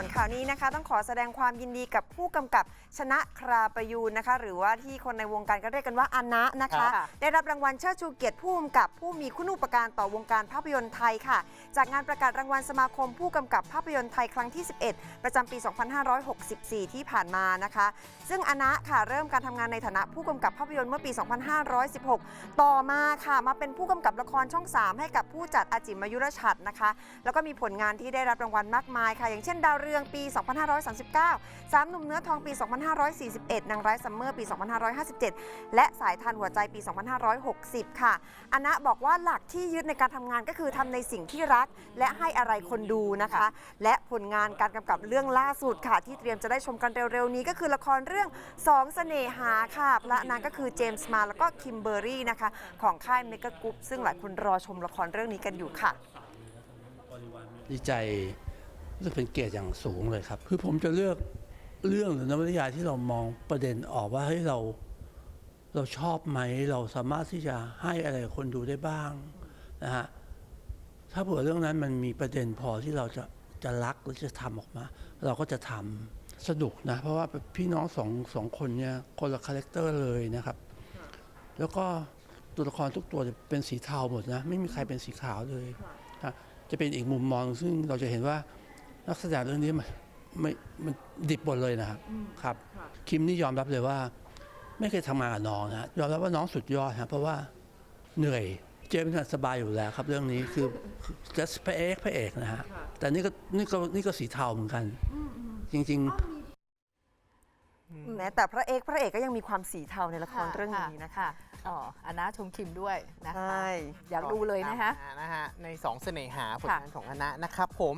ส่วนข่าวนี้นะคะ ต้องขอแสดงความยินดีกับผู้กำกับชนะคราประยูนนะคะ หรือว่าที่คนในวงการก็เรียกกันว่าอานะนะคะ ค่ะ ได้รับรางวัลเชิดชูเกียรติผู้กำกับผู้มีคุณูปการต่อวงการภาพยนตร์ไทยค่ะ จากงานประกาศรางวัลสมาคมผู้กำกับภาพยนตร์ไทยครั้งที่ 11 ประจำปี 2564 ที่ผ่านมานะคะ ซึ่งอานะค่ะเริ่มการทำงานในฐานะผู้กำกับภาพยนตร์เมื่อปี 2516 ต่อมาค่ะมาเป็นผู้กำกับละครช่อง 3 ให้กับผู้จัดอาจิมมายุรชัดนะคะ แล้วก็มีผลงานที่ได้รับรางวัลมากมายค่ะ อย่างเช่นดาวเรืองรืองปี 2539สามหนุ่มเนื้อทองปี 2541 นางร้ายซัมเมอร์ปี 2557 และสายทานหัวใจปี 2560 ค่ะอนะบอกว่าหลักที่ยึดในการทำงานก็คือทำในสิ่งที่รัก และให้อะไรคนดูนะคะ และผลงานการกำกับเรื่องล่าสุดค่ะ ที่เตรียมจะได้ชมกันเร็วๆนี้ก็คือละครเรื่องสองเสน่หาค่ะพระนางก็คือเจมส์มาแล้วก็คิมเบอร์รี่นะคะของค่ายเมกะกรุ๊ปซึ่งหลายคนรอชมละครเรื่องนี้กันอยู่ค่ะ ดีใจ รู้สึกเป็นเกียรติอย่างสูงเลยครับ คือผมจะเลือกเรื่องหรือนวนิยายที่เรามองประเด็นออกว่าเฮ้เราเราชอบไหมเราสามารถที่จะให้อะไรคนดูได้บ้างนะฮะถ้าเผื่อเรื่องนั้นมันมีประเด็นพอที่เราจะจะรักหรือจะทำออกมา เราก็จะทำสนุกนะ เพราะว่าพี่น้องสองสองคนเนี่ยคนละคาแรคเตอร์เลยนะครับ แล้วก็ตัวละครทุกตัวจะเป็นสีเทาหมดนะ ไม่มีใครเป็นสีขาวเลยนะจะเป็นอีกมุมมองซึ่งเราจะเห็นว่า นักแสดงเรื่องนี้มันไม่มันดิบหมดเลยนะครับครับ คิมนี่ยอมรับเลยว่า ไม่เคยทำงานกับน้องนะยอมรับว่าน้องสุดยอดนะเพราะว่าเหนื่อยเจมส์น่ะสบายอยู่แล้วครับ เรื่องนี้คือจะพระเอกพระเอกนะฮะแต่นี่ก็นี่ก็นี่ก็สีเทาเหมือนกัน จริง ๆ แม้แต่พระเอกพระเอกก็ยังมีความสีเทาในละครเรื่องนี้นะคะ อ๋ออันนะชมคิมด้วยนะใชคะ่อยากดูเลยนะคะตามหานะฮะในสองเสน่หาผลงานของอนะนะครับผม